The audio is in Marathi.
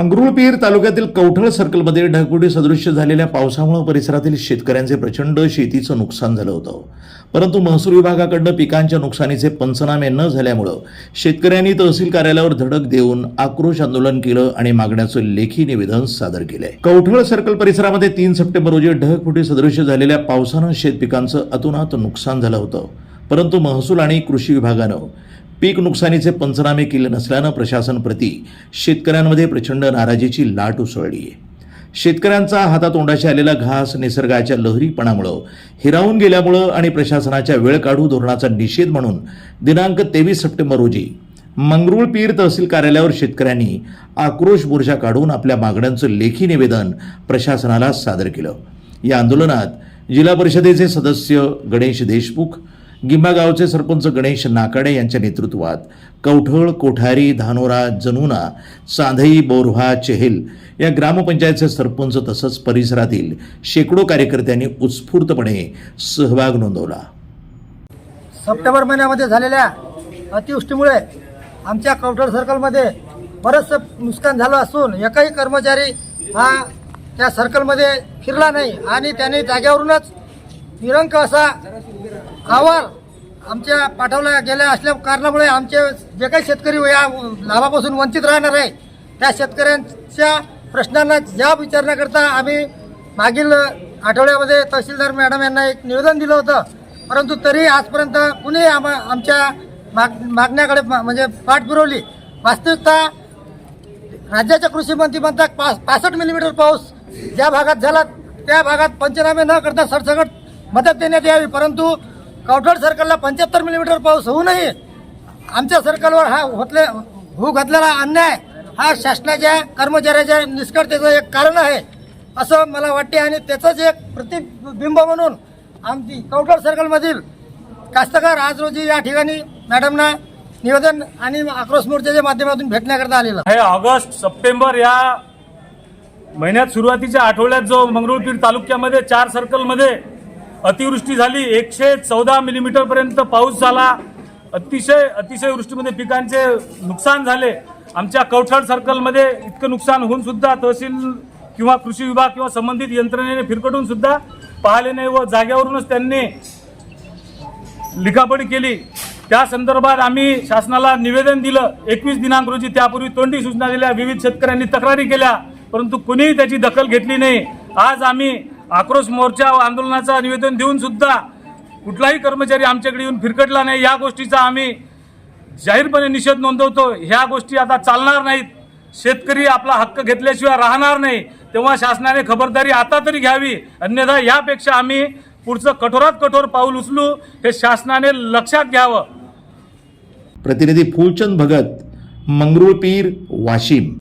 मंगरुळपीर तालुक्यातील कवठळ सर्कलमध्ये ढगफुटी सदृश्य झालेल्या पावसामुळे परिसरातील शेतकऱ्यांचे प्रचंड शेतीचं नुकसान झालं होतं. परंतु महसूल विभागाकडनं पिकांच्या नुकसानीचे पंचनामे न झाल्यामुळं शेतकऱ्यांनी तहसील कार्यालयावर धडक देऊन आक्रोश आंदोलन केलं आणि मागण्याचं लेखी निवेदन सादर केलंय. कवठळ सर्कल परिसरामध्ये तीन सप्टेंबर रोजी ढगफुटी सदृश्य झालेल्या पावसानं शेतपिकांचं अतोनात नुकसान झालं होतं. परंतु महसूल आणि कृषी विभागानं पीक नुकसानीचे पंचनामे केले नसल्यानं प्रशासनप्रती शेतकऱ्यांमध्ये प्रचंड नाराजीची लाट उसळली. आहे शेतकऱ्यांचा हातातोंडाशी आलेला घास निसर्गाच्या लहरीपणामुळं हिरावून गेल्यामुळं आणि प्रशासनाच्या वेळ काढू धोरणाचा निषेध म्हणून दिनांक तेवीस सप्टेंबर रोजी मंगरुळपीर तहसील कार्यालयावर शेतकऱ्यांनी आक्रोश मोर्चा काढून आपल्या मागण्यांचं लेखी निवेदन प्रशासनाला सादर केलं. या आंदोलनात जिल्हा परिषदेचे सदस्य गणेश देशमुख गिंबागावचे सरपंच गणेश नाकाडे यांच्या नेतृत्वात कवठळ कोठारी धानोरा जनुना चांधई बोरव्हा चेहेल या ग्रामपंचायतचे सरपंच तसंच परिसरातील शेकडो कार्यकर्त्यांनी उत्स्फूर्तपणे सहभाग नोंदवला. सप्टेंबर महिन्यामध्ये झालेल्या अतिवृष्टीमुळे आमच्या कवठळ सर्कलमध्ये बरंचसं नुकसान झालं असून एकही कर्मचारी हा त्या सर्कलमध्ये फिरला नाही आणि त्याने जाग्यावरूनच निरंक असा अहवाल आमच्या पाठवल्या गेल्या असल्या कारणामुळे आमचे जे काही शेतकरी या लाभापासून वंचित राहणार आहे त्या शेतकऱ्यांच्या प्रश्नांना ज्या विचारण्याकरता आम्ही मागील आठवड्यामध्ये तहसीलदार मॅडम यांना एक निवेदन दिलं होतं. परंतु तरी आजपर्यंत कुणी आम आमच्या माग मागण्याकडे म्हणजे पाठ पुरवली वास्तविकता राज्याच्या कृषी मंत्री म्हणतात पास पासष्ट मिलीमीटर पाऊस ज्या भागात झाला त्या भागात पंचनामे न करता सरसकट मदत देण्यात यावी. परंतु कवठड सर्कलला पंच्याहत्तर मिलीमीटर पाऊस होऊनही आमच्या सर्कलवर हा होतले होऊ घातलेला अन्याय हा शासनाच्या कर्मचाऱ्याच्या निष्काळतेचं एक कारण आहे असं मला वाटते. आणि त्याचंच एक प्रतिबिंब म्हणून आमची कवठड सर्कलमधील कास्तकार आज रोजी या ठिकाणी मॅडमना निवेदन आणि आक्रोश मोर्चाच्या माध्यमातून भेटण्याकरता आलेलं. हे ऑगस्ट सप्टेंबर या महिन्यात सुरुवातीच्या आठवड्यात जो मंगरुळपीर तालुक्यामध्ये चार सर्कलमध्ये अतिवृष्टी झाली. एकशे चौदा मिलीमीटरपर्यंत पाऊस झाला. अतिशय अतिशय वृष्टीमध्ये पिकांचे नुकसान झाले. आमच्या कवठळ सर्कलमध्ये इतकं नुकसान होऊन सुद्धा तहसील किंवा कृषी विभाग किंवा संबंधित यंत्रणेने फिरकटून सुद्धा पाहिले नाही व जाग्यावरूनच त्यांनी लिखापडी केली. त्या संदर्भात आम्ही शासनाला निवेदन दिलं. एकवीस दिनांक रोजी त्यापूर्वी तोंडी सूचना दिल्या. विविध शेतकऱ्यांनी तक्रारी केल्या. परंतु कुणीही त्याची दखल घेतली नाही. आज आम्ही आक्रोश मोर्चा आंदोलनाचं आंदोलनाचा निवेदन देऊन सुद्धा कुठलाही कर्मचारी आमच्याकडे येऊन फिरकटला नाही. या गोष्टीचा आम्ही जाहीरपणे निषेध नोंदवतो. ह्या गोष्टी आता चालणार नाहीत. शेतकरी आपला हक्क घेतल्याशिवाय राहणार नाही. तेव्हा शासनाने खबरदारी आता तरी घ्यावी. अन्यथा यापेक्षा आम्ही पुढचं कठोरात कठोर पाऊल उचलू हे शासनाने लक्षात घ्यावं. प्रतिनिधी फुलचंद भगत मंगरुळपीर वाशिम.